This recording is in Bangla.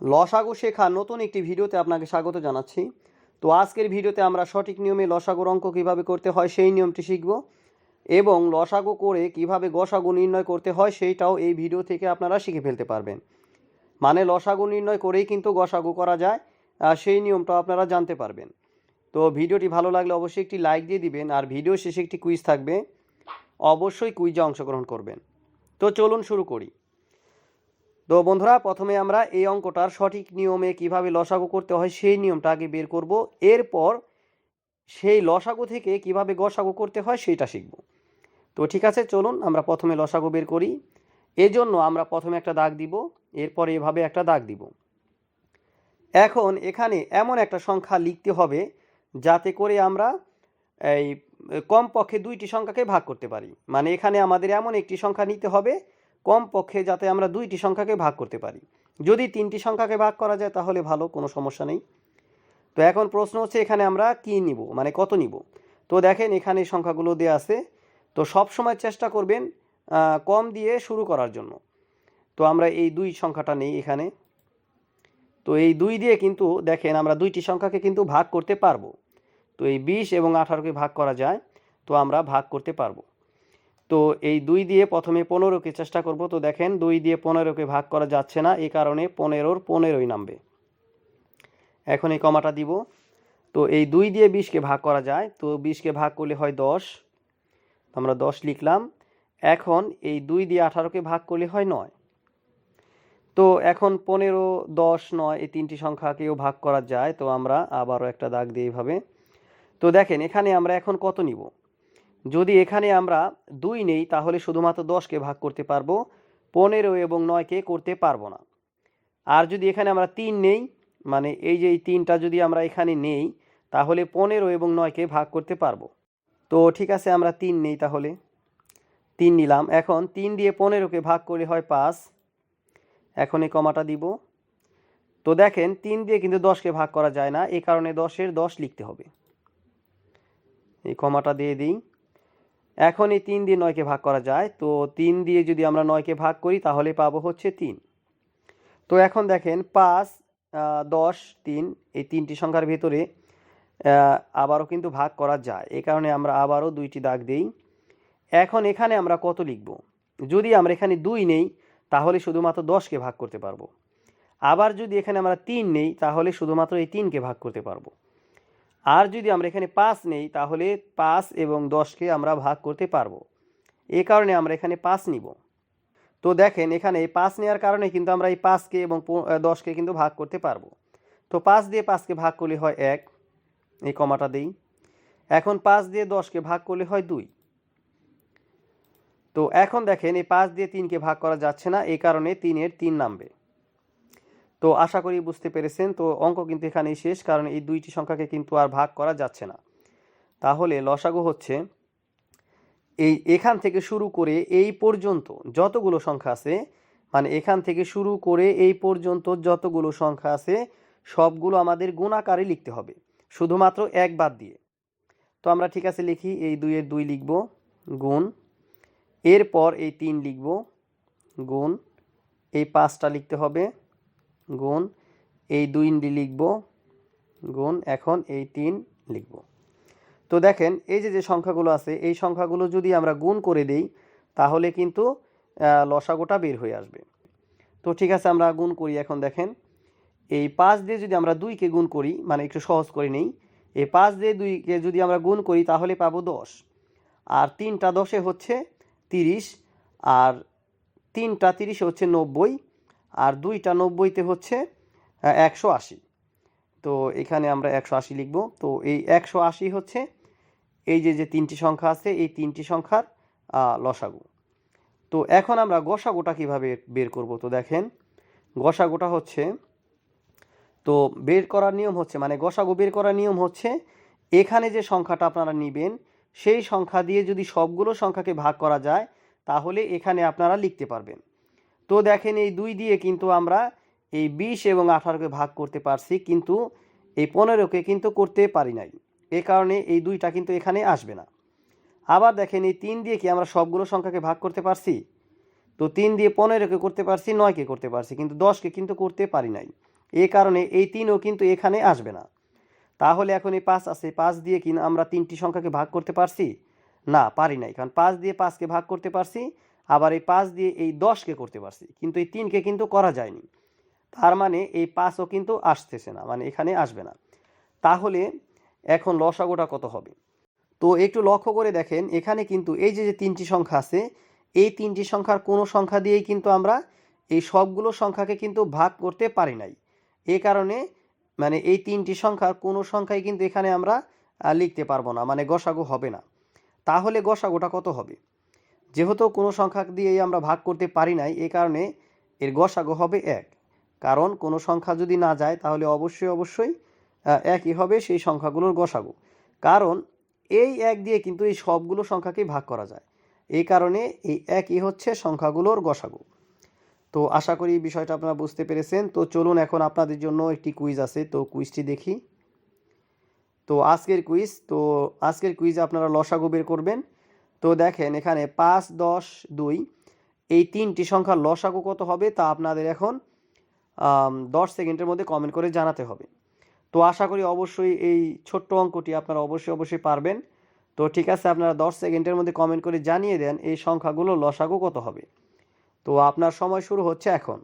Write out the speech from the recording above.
লসাগু শেখার নতুন একটি ভিডিওতে আপনাকে স্বাগত জানাচ্ছি। তো আজকের ভিডিওতে আমরা সঠিক নিয়মে লসাগুর অঙ্ক কীভাবে করতে হয় সেই নিয়মটি শিখব এবং লসাগু করে কীভাবে গসাগু নির্ণয় করতে হয় সেইটাও এই ভিডিও থেকে আপনারা শিখে ফেলতে পারবেন। মানে লসাগু নির্ণয় করেই কিন্তু গসাগু করা যায় সেই নিয়মটাও আপনারা জানতে পারবেন। তো ভিডিওটি ভালো লাগলে অবশ্যই একটি লাইক দিয়ে দিবেন, আর ভিডিও শেষে একটি কুইজ থাকবে। অবশ্যই কুইজে অংশগ্রহণ করবেন। তো চলুন শুরু করি। তো বন্ধুরা, প্রথমে আমরা এই অঙ্কটার সঠিক নিয়মে কীভাবে লসাগু করতে হয় সেই নিয়মটা আগে বের করব। এরপর সেই লসাগু থেকে কীভাবে গসাগু করতে হয় সেইটা শিখব। তো ঠিক আছে, চলুন আমরা প্রথমে লসাগু বের করি। এজন্য আমরা প্রথমে একটা দাগ দিব, এরপর এভাবে একটা দাগ দিব। এখন এখানে এমন একটা সংখ্যা লিখতে হবে যাতে করে আমরা এই কমপক্ষে দুইটি সংখ্যাকে ভাগ করতে পারি। মানে এখানে আমাদের এমন একটি সংখ্যা নিতে হবে কমপক্ষে যাতে আমরা দুইটি সংখ্যাকে ভাগ করতে পারি। যদি তিনটি সংখ্যাকে ভাগ করা যায়, তাহলে ভালো, কোনো সমস্যা নেই। তো এখন প্রশ্ন হচ্ছে, এখানে আমরা কি নিব? মানে কত নিব? তো দেখেন, এখানে সংখ্যাগুলো দেওয়া আছে। তো সব সময় চেষ্টা করবেন কম দিয়ে শুরু করার জন্য। তো আমরা এই দুই সংখ্যাটা নেই এখানে। তো এই দুই দিয়ে কিন্তু, দেখেন, আমরা দুইটি সংখ্যাকে কিন্তু ভাগ করতে পারব। তো এই বিশ এবং আঠারোকে ভাগ করা যায়, তো আমরা ভাগ করতে পারব। তো এই দুই দিয়ে প্রথমে পনেরোকে চেষ্টা করব। তো দেখেন, দুই দিয়ে পনেরোকে ভাগ করা যাচ্ছে না এই কারণে পনেরোর পনেরোই নামবে। এখন এই কমাটা দিব। তো এই দুই দিয়ে বিশকে ভাগ করা যায়। তো বিশকে ভাগ করলে হয় দশ। আমরা দশ লিখলাম। এখন এই দুই দিয়ে আঠারোকে ভাগ করলে হয় নয়। তো এখন পনেরো, দশ, নয় এই তিনটি সংখ্যাকেও ভাগ করা যায়। তো আমরা আবারও একটা দাগ দিই এইভাবে। তো দেখেন, এখানে আমরা এখন কত নিব? যদি এখানে আমরা দুই নেই, তাহলে শুধুমাত্র দশকে ভাগ করতে পারব, পনেরো এবং নয়কে করতে পারব না। আর যদি এখানে আমরা তিন নেই মানে এই যে এই তিনটা যদি আমরা এখানে নেই, তাহলে পনেরো এবং নয়কে ভাগ করতে পারব। তো ঠিক আছে, আমরা তিন নেই তাহলে। তিন নিলাম। এখন তিন দিয়ে পনেরোকে ভাগ করে হয় পাঁচ। এখন এই কমাটা দিব। তো দেখেন, তিন দিয়ে কিন্তু দশকে ভাগ করা যায় না এই কারণে দশের দশ লিখতে হবে। এই কমাটা দিয়ে দিই। এখন এই তিন দিয়ে নয়কে ভাগ করা যায়। তো তিন দিয়ে যদি আমরা নয়কে ভাগ করি, তাহলে পাবো হচ্ছে তিন। তো এখন দেখেন, পাঁচ দশ, তিন, এই তিনটি সংখ্যার ভেতরে আবারও কিন্তু ভাগ করা যায়। এ কারণে আমরা আবারও দুইটি দাগ দেই। এখন এখানে আমরা কত লিখব? যদি আমরা এখানে দুই নেই, তাহলে শুধুমাত্র দশকে ভাগ করতে পারব। আবার যদি এখানে আমরা তিন নেই, তাহলে শুধুমাত্র এই তিনকে ভাগ করতে পারব। আর যদি আমরা এখানে পাঁচ নেই, তাহলে পাঁচ এবং দশকে আমরা ভাগ করতে পারব। এ কারণে আমরা এখানে পাঁচ নিব। তো দেখেন, এখানে এই পাঁচ নেওয়ার কারণে কিন্তু আমরা এই পাঁচকে এবং দশকে কিন্তু ভাগ করতে পারব। তো পাঁচ দিয়ে পাঁচকে ভাগ করলে হয় এক। এই কমাটা দেই। এখন পাঁচ দিয়ে দশকে ভাগ করলে হয় দুই। তো এখন দেখেন, এই পাঁচ দিয়ে তিনকে ভাগ করা যাচ্ছে না এই কারণে তিনের তিন নামবে। তো আশা করি বুঝতে পেরেছেন। তো অঙ্ক কিন্তু এখানেই শেষ, কারণ এই দুইটি সংখ্যাকে কিন্তু আর ভাগ করা যাচ্ছে না। তাহলে লসাগু হচ্ছে, এই এখান থেকে শুরু করে এই পর্যন্ত যতগুলো সংখ্যা আছে মানে এখান থেকে শুরু করে এই পর্যন্ত যতগুলো সংখ্যা আছে, সবগুলো আমাদের গুণাকারে লিখতে হবে, শুধুমাত্র এক বাদ দিয়ে। তো আমরা ঠিক আছে লিখি, এই দুইয়ের দুই লিখব, গুণ, এরপর এই তিন লিখব, গুণ, এই পাঁচটা লিখতে হবে গুণ এই দুই লিখব, গুণ এখন এই তিন লিখব। তো দেখেন, এই যে যে সংখ্যাগুলো আছে, এই সংখ্যাগুলো যদি আমরা গুণ করে দেই, তাহলে কিন্তু লসাগুটা বের হয়ে আসবে। তো ঠিক আছে, আমরা গুণ করি এখন, দেখেন। এই পাঁচ দিয়ে যদি আমরা দুইকে গুণ করি মানে একটু সহজ করে নেই এই পাঁচ দিয়ে দুইকে যদি আমরা গুণ করি, তাহলে পাবো দশ। আর তিনটা দশে হচ্ছে তিরিশ, আর তিনটা তিরিশে হচ্ছে নব্বই আর দুইটা নব্বইতে হচ্ছে একশো আশি। তো এখানে আমরা একশো আশি লিখব। তো এই একশো আশি হচ্ছে এই যে যে তিনটি সংখ্যা আছে, এই তিনটি সংখ্যার লসাগু। তো এখন আমরা গসাগুটা কীভাবে বের করব? তো দেখেন, গসাগুটা হচ্ছে, তো বের করার নিয়ম হচ্ছে মানে গসাগু বের করার নিয়ম হচ্ছে, এখানে যে সংখ্যাটা আপনারা নেবেন, সেই সংখ্যা দিয়ে যদি সবগুলো সংখ্যাকে ভাগ করা যায়, তাহলে এখানে আপনারা লিখতে পারবেন। তো দেখেন এই দুই দিয়ে কিন্তু আমরা এই বিশ এবং আঠারোকে ভাগ করতে পারছি, কিন্তু এই পনেরোকে কিন্তু করতে পারি নাই। এ কারণে এই দুইটা কিন্তু এখানে আসবে না। আবার দেখেন এই তিন দিয়ে কি আমরা সবগুলো সংখ্যাকে ভাগ করতে পারছি? তো তিন দিয়ে পনেরোকে করতে পারছি, নয়কে করতে পারছি, কিন্তু দশকে কিন্তু করতে পারি নাই। এই কারণে এই তিনও কিন্তু এখানে আসবে না। তাহলে এখন এই পাঁচ আছে, পাঁচ দিয়ে কি আমরা তিনটি সংখ্যাকে ভাগ করতে পারছি? না, পারি নাই, কারণ পাঁচ দিয়ে পাঁচকে ভাগ করতে পারছি আবার এই পাঁচ দিয়ে এই দশকে করতে পারছি। কিন্তু এই তিনকে কিন্তু করা যায়নি। তার মানে এই পাঁচও কিন্তু আসতেছে না মানে এখানে আসবে না। তাহলে এখন লসাগোটা কত হবে? তো একটু লক্ষ্য করে দেখেন, এখানে কিন্তু এই যে যে তিনটি সংখ্যা আছে, এই তিনটি সংখ্যার কোনো সংখ্যা দিয়েই কিন্তু আমরা এই সবগুলো সংখ্যাকে কিন্তু ভাগ করতে পারি নাই। এই কারণে মানে এই তিনটি সংখ্যার কোনো সংখ্যাই কিন্তু এখানে আমরা লিখতে পারব না মানে গসাগু হবে না। তাহলে গসাগোটা কত হবে? যেহেতু কোনো সংখ্যা দিয়েই আমরা ভাগ করতে পারি নাই এই কারণে এর গসাগু হবে এক। কারণ কোনো সংখ্যা যদি না যায়, তাহলে অবশ্যই অবশ্যই একই হবে সেই সংখ্যাগুলোর গসাগু। কারণ এই এক দিয়ে কিন্তু এই সবগুলো সংখ্যাকেই ভাগ করা যায়। এই কারণে এই একই হচ্ছে সংখ্যাগুলোর গসাগু। তো আশা করি বিষয়টা আপনারা বুঝতে পেরেছেন। তো চলুন এখন আপনাদের জন্য একটি কুইজ আছে। তো কুইজটি দেখি। তো আজকের কুইজ তো আজকের কুইজে আপনারা লসাগু বের করবেন। তো দেখেন এখানে পাঁচ, দশ, দুই, এই তিনটি সংখ্যার লসাগু কত হবে তা আপনাদের এখন দশ সেকেন্ডের মধ্যে কমেন্ট করে জানাতে হবে। তো আশা করি অবশ্যই এই ছোট্ট অঙ্কটি আপনারা অবশ্যই অবশ্যই পারবেন। তো ঠিক আছে, আপনারা দশ সেকেন্ডের মধ্যে কমেন্ট করে জানিয়ে দেন এই সংখ্যাগুলো লসাগু কত হবে। তো আপনার সময় শুরু হচ্ছে এখন।